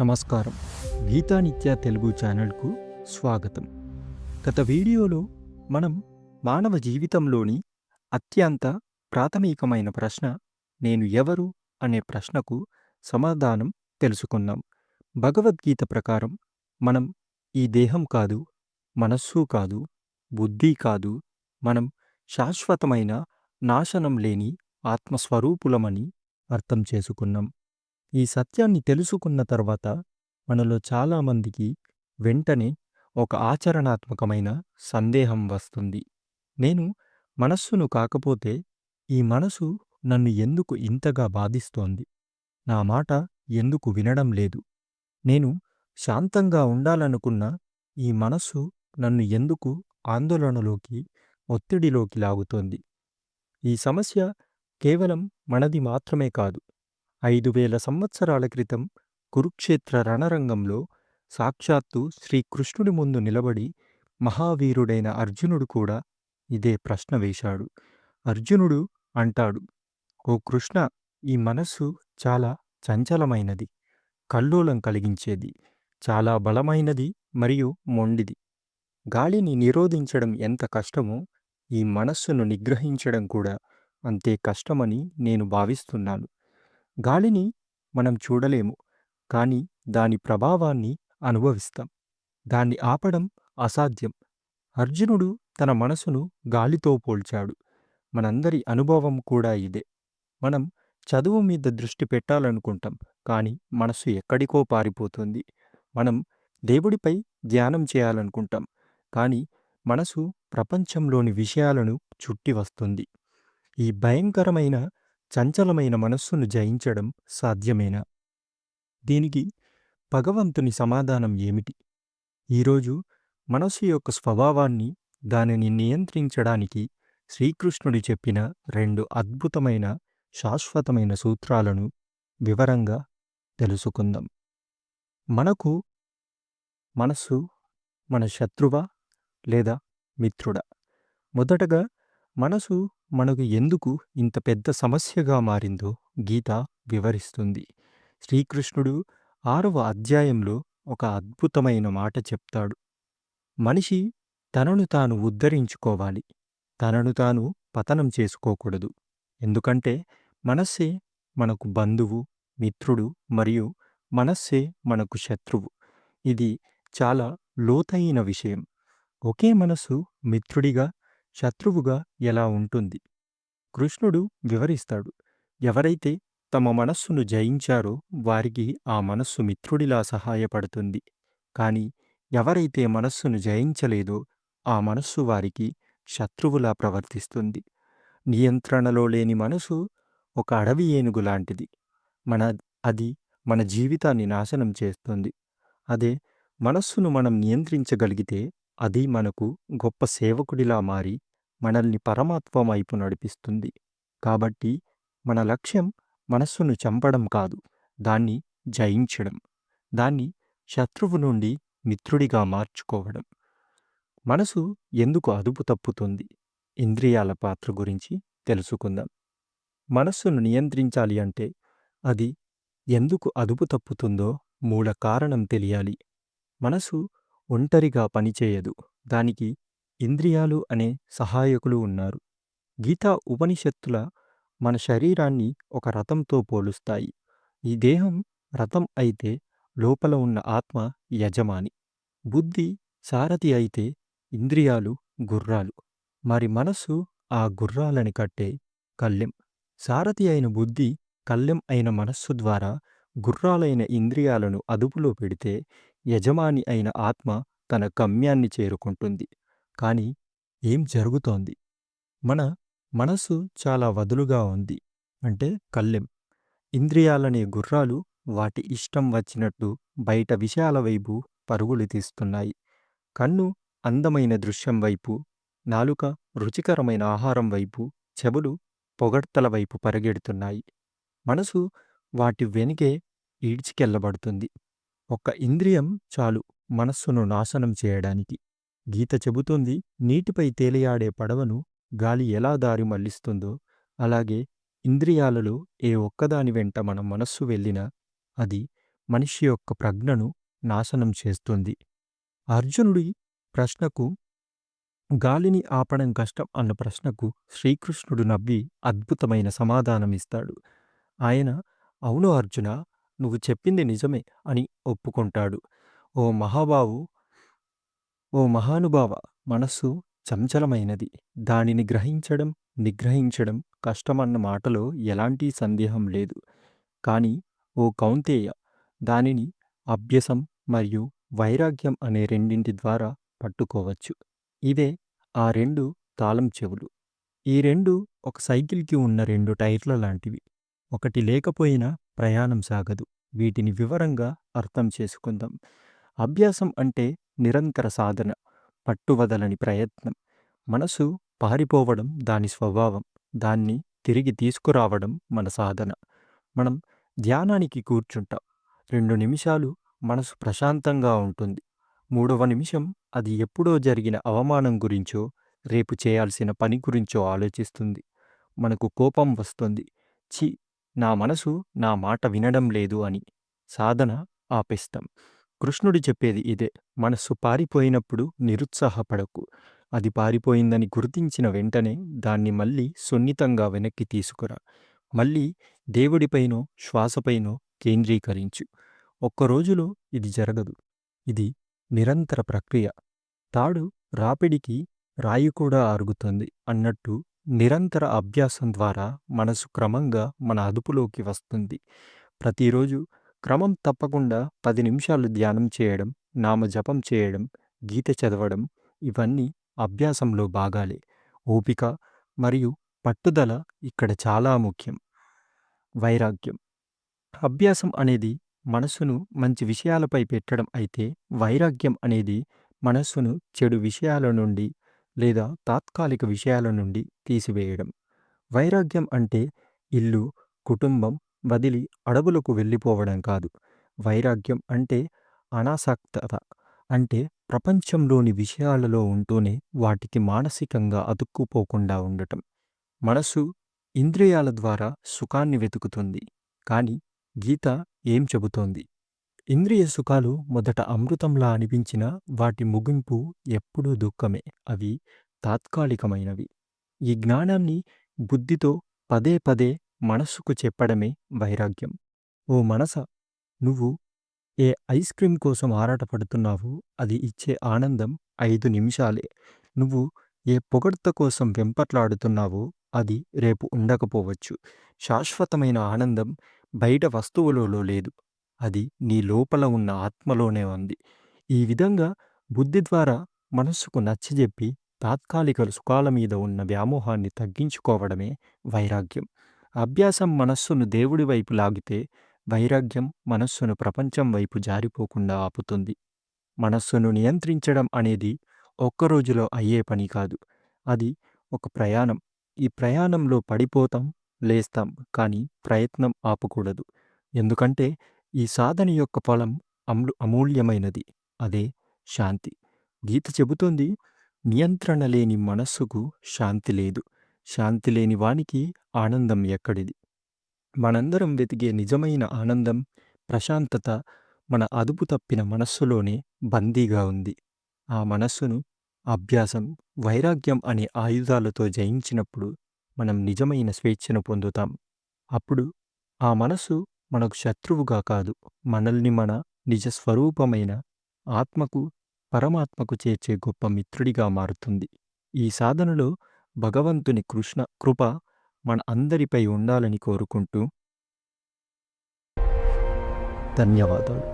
నమస్కారం. గీతానిత్య తెలుగు ఛానల్కు స్వాగతం. గత వీడియోలో మనం మానవ జీవితంలోని అత్యంత ప్రాథమికమైన ప్రశ్న నేను ఎవరు అనే ప్రశ్నకు సమాధానం తెలుసుకున్నాం. భగవద్గీత ప్రకారం మనం ఈ దేహం కాదు మనస్సు కాదు బుద్ధి కాదు మనం శాశ్వతమైన నాశనం లేని ఆత్మస్వరూపులమని అర్థం చేసుకున్నాం. ఈ సత్యాన్ని తెలుసుకున్న తర్వాత మనలో చాలామందికి వెంటనే ఒక ఆచరణాత్మకమైన సందేహం వస్తుంది. నేను మనస్సును కాకపోతే ఈ మనసు నన్ను ఎందుకు ఇంతగా బాధిస్తోంది? నా మాట ఎందుకు వినడం లేదు? నేను శాంతంగా ఉండాలనుకున్న ఈ మనస్సు నన్ను ఎందుకు ఆందోళనలోకి ఒత్తిడిలోకి లాగుతోంది? ఈ సమస్య కేవలం మనది మాత్రమే కాదు. ఐదు వేల సంవత్సరాల క్రితం కురుక్షేత్ర రణరంగంలో సాక్షాత్తు శ్రీకృష్ణుడి ముందు నిలబడి మహావీరుడైన అర్జునుడు కూడా ఇదే ప్రశ్న వేశాడు. అర్జునుడు అంటాడు ఓ కృష్ణ ఈ మనస్సు చాలా చంచలమైనది కల్లోలం కలిగించేది చాలా బలమైనది మరియు మొండిది. గాలిని నిరోధించడం ఎంత కష్టమో ఈ మనస్సును నిగ్రహించడం కూడా అంతే కష్టమని నేను భావిస్తున్నాను. గాలిని మనం చూడలేము కానీ దాని ప్రభావాన్ని అనుభవిస్తాం. దాన్ని ఆపడం అసాధ్యం. అర్జునుడు తన మనసును గాలితో పోల్చాడు. మనందరి అనుభవం కూడా ఇదే. మనం చదువు మీద దృష్టి పెట్టాలనుకుంటాం కానీ మనసు ఎక్కడికో పారిపోతుంది. మనం దేవుడిపై ధ్యానం చేయాలనుకుంటాం కానీ మనసు ప్రపంచంలోని విషయాలను చుట్టి వస్తుంది. ఈ భయంకరమైన చంచలమైన మనస్సును జయించడం సాధ్యమేనా? దీనికి భగవంతుని సమాధానం ఏమిటి? ఈరోజు మనస్సు యొక్క స్వభావాన్ని దానిని నియంత్రించడానికి శ్రీకృష్ణుడు చెప్పిన రెండు అద్భుతమైన శాశ్వతమైన సూత్రాలను వివరంగా తెలుసుకుందాం. మనకు మనస్సు మన శత్రువా లేదా మిత్రుడా? మొదటగా మనసు మనకు ఎందుకు ఇంత పెద్ద సమస్యగా మారిందో గీత వివరిస్తుంది. శ్రీకృష్ణుడు ఆరవ అధ్యాయంలో ఒక అద్భుతమైన మాట చెప్తాడు. మనిషి తనను తాను ఉద్ధరించుకోవాలి. తనను తాను పతనం చేసుకోకూడదు. ఎందుకంటే మనస్సే మనకు బంధువు మిత్రుడు మరియు మనస్సే మనకు శత్రువు. ఇది చాలా లోతైన విషయం. ఒకే మనసు మిత్రుడిగా శత్రువుగా ఎలా ఉంటుంది? కృష్ణుడు వివరిస్తాడు. ఎవరైతే తమ మనస్సును జయించారో వారికి ఆ మనస్సు మిత్రుడిలా సహాయపడుతుంది. కాని ఎవరైతే మనస్సును జయించలేదో ఆ మనస్సు వారికి శత్రువులా ప్రవర్తిస్తుంది. నియంత్రణలో లేని మనసు ఒక అడవి ఏనుగు లాంటిది. మన అది మన జీవితాన్ని నాశనం చేస్తుంది. అదే మనస్సును మనం నియంత్రించగలిగితే అది మనకు గొప్ప సేవకుడిలా మారి మనల్ని పరమాత్మ వైపు నడిపిస్తుంది. కాబట్టి మన లక్ష్యం మనస్సును చంపడం కాదు దాన్ని జయించడం దాన్ని శత్రువు నుండి మిత్రుడిగా మార్చుకోవడం. మనసు ఎందుకు అదుపు తప్పుతుంది? ఇంద్రియాల పాత్ర గురించి తెలుసుకుందాం. మనస్సును నియంత్రించాలి అంటే అది ఎందుకు అదుపు తప్పుతుందో మూల కారణం తెలియాలి. మనసు ఒంటరిగా పనిచేయదు. దానికి ఇంద్రియాలు అనే సహాయకులు ఉన్నారు. గీతా ఉపనిషత్తుల మన శరీరాన్ని ఒక రథంతో పోలుస్తాయి. ఈ దేహం రథం అయితే లోపల ఉన్న ఆత్మ యజమాని. బుద్ధి సారథి అయితే ఇంద్రియాలు గుర్రాలు. మరి మనస్సు ఆ గుర్రాలని కట్టే కళ్ళెం. సారథి అయిన బుద్ధి కళ్ళెం అయిన మనస్సు ద్వారా గుర్రాలైన ఇంద్రియాలను అదుపులో పెడితే యజమాని అయిన ఆత్మ తన గమ్యాన్ని చేరుకుంటుంది. కానీ ఏం జరుగుతోంది? మన మనసు చాలా వదులుగా ఉంది. అంటే కళ్ళెం. ఇంద్రియాలనే గుర్రాలు వాటి ఇష్టం వచ్చినట్టు బయట విషయాల వైపు పరుగులు తీస్తున్నాయి. కన్ను అందమైన దృశ్యం వైపు నాలుక రుచికరమైన ఆహారం వైపు చెవులు పొగడ్తల వైపు పరిగెడుతున్నాయి. మనసు వాటి వెనుకే ఈడ్చికెళ్ళబడుతుంది. ఒక్క ఇంద్రియం చాలు మనస్సును నాశనం చేయడానికి. గీత చెబుతుంది నీటిపై తేలియాడే పడవను గాలి ఎలా దారి మళ్ళిస్తుందో అలాగే ఇంద్రియాలలో ఏ ఒక్కదాని వెంట మన మనస్సు వెళ్ళినా అది మనిషి యొక్క ప్రజ్ఞను నాశనం చేస్తుంది. అర్జునుడి ప్రశ్నకు గాలిని ఆపడం కష్టం అన్న ప్రశ్నకు శ్రీకృష్ణుడు నవ్వి అద్భుతమైన సమాధానమిస్తాడు. ఆయన అవును అర్జున నువ్వు చెప్పింది నిజమే అని ఒప్పుకుంటాడు. ఓ మహాబావు ఓ మహానుభావ మనస్సు చంచలమైనది. దానిని గ్రహించడం నిగ్రహించడం కష్టమన్న మాటలో ఎలాంటి సందేహం లేదు. కానీ ఓ కౌంతేయ దానిని అభ్యసం మరియు వైరాగ్యం అనే రెండింటి ద్వారా పట్టుకోవచ్చు. ఇవే ఆ రెండు తాళం చెవులు. ఈ రెండు ఒక సైకిల్కి ఉన్న రెండు టైర్ల లాంటివి. ఒకటి లేకపోయినా ప్రయాణం సాగదు. వీటిని వివరంగా అర్థం చేసుకుందాం. అభ్యాసం అంటే నిరంతర సాధన పట్టువదలని ప్రయత్నం. మనసు పారిపోవడం దాని స్వభావం దాన్ని తిరిగి తీసుకురావడం మన సాధన. మనం ధ్యానానికి కూర్చుంటాం. రెండు నిమిషాలు మనసు ప్రశాంతంగా ఉంటుంది. మూడవ నిమిషం అది ఎప్పుడో జరిగిన అవమానం గురించో రేపు చేయాల్సిన పని గురించో ఆలోచిస్తుంది. మనకు కోపం వస్తుంది. ఛీ! నా మనసు నా మాట వినడం లేదు అని సాధన ఆపేస్తాం. కృష్ణుడు చెప్పేది ఇదే మనస్సు పారిపోయినప్పుడు నిరుత్సాహపడకు. అది పారిపోయిందని గుర్తించిన వెంటనే దాన్ని మళ్ళీ సున్నితంగా వెనక్కి తీసుకురా. మళ్ళీ దేవుడిపైనో శ్వాసపైనో కేంద్రీకరించు. ఒక్కరోజులో ఇది జరగదు. ఇది నిరంతర ప్రక్రియ. తాడు రాపిడికి రాయి కూడా అరుగుతుంది అన్నట్టు నిరంతర అభ్యాసం ద్వారా మనసు క్రమంగా మన అదుపులోకి వస్తుంది. ప్రతిరోజు క్రమం తప్పకుండా పది నిమిషాలు ధ్యానం చేయడం నామజపం చేయడం గీత చదవడం ఇవన్నీ అభ్యాసంలో భాగాలే. ఓపిక మరియు పట్టుదల ఇక్కడ చాలా ముఖ్యం. వైరాగ్యం. అభ్యాసం అనేది మనస్సును మంచి విషయాలపై పెట్టడం అయితే వైరాగ్యం అనేది మనస్సును చెడు విషయాల నుండి లేదా తాత్కాలిక విషయాల నుండి తీసివేయడం. వైరాగ్యం అంటే ఇల్లు కుటుంబం వదిలి అడవులకు వెళ్ళిపోవడం కాదు. వైరాగ్యం అంటే అనాసక్తత అంటే ప్రపంచంలోని విషయాలలో ఉంటూనే వాటికి మానసికంగా అతుక్కుపోకుండా ఉండటం. మనసు ఇంద్రియాల ద్వారా సుఖాన్ని వెతుకుతుంది కానీ గీత ఏం చెబుతోంది? ఇంద్రియ సుఖాలు మొదట అమృతంలా అనిపించినా వాటి ముగింపు ఎప్పుడూ దుఃఖమే. అవి తాత్కాలికమైనవి. ఈ జ్ఞానాన్ని బుద్ధితో పదే పదే మనస్సుకు చెప్పడమే వైరాగ్యం. ఓ మనస నువ్వు ఏ ఐస్ క్రీం కోసం ఆరాటపడుతున్నావో అది ఇచ్చే ఆనందం ఐదు నిమిషాలే. నువ్వు ఏ పొగడ్త కోసం వెంపట్లాడుతున్నావో అది రేపు ఉండకపోవచ్చు. శాశ్వతమైన ఆనందం బయట వస్తువులలో లేదు. అది నీ లోపల ఉన్న ఆత్మలోనే ఉంది. ఈ విధంగా బుద్ధి ద్వారా మనస్సుకు నచ్చజెప్పి తాత్కాలిక సుఖాల మీద ఉన్న వ్యామోహాన్ని తగ్గించుకోవడమే వైరాగ్యం. అభ్యాసం మనస్సును దేవుడి వైపు లాగితే వైరాగ్యం మనస్సును ప్రపంచం వైపు జారిపోకుండా ఆపుతుంది. మనస్సును నియంత్రించడం అనేది ఒక్క రోజులో అయ్యే పని కాదు. అది ఒక ప్రయాణం. ఈ ప్రయాణంలో పడిపోతాం లేస్తాం కానీ ప్రయత్నం ఆపకూడదు. ఎందుకంటే ఈ సాధన యొక్క ఫలం అమ్లు అమూల్యమైనది. అదే శాంతి. గీత చెబుతోంది నియంత్రణ లేని మనస్సుకు శాంతి లేదు. శాంతి లేని వానికి ఆనందం ఎక్కడిది? మనందరం వెతికే నిజమైన ఆనందం ప్రశాంతత మన అదుపు తప్పిన మనస్సులోనే బందీగా ఉంది. ఆ మనస్సును అభ్యాసం వైరాగ్యం అనే ఆయుధాలతో జయించినప్పుడు మనం నిజమైన స్వేచ్ఛను పొందుతాం. అప్పుడు ఆ మనస్సు మనకు శత్రువుగా కాదు. మనల్ని మన నిజ స్వరూపమైన ఆత్మకు పరమాత్మకు చేర్చే గొప్ప మిత్రుడిగా మారుతుంది. ఈ సాధనలో భగవంతుని కృష్ణ కృప మన అందరిపై ఉండాలని కోరుకుంటూ ధన్యవాదాలు.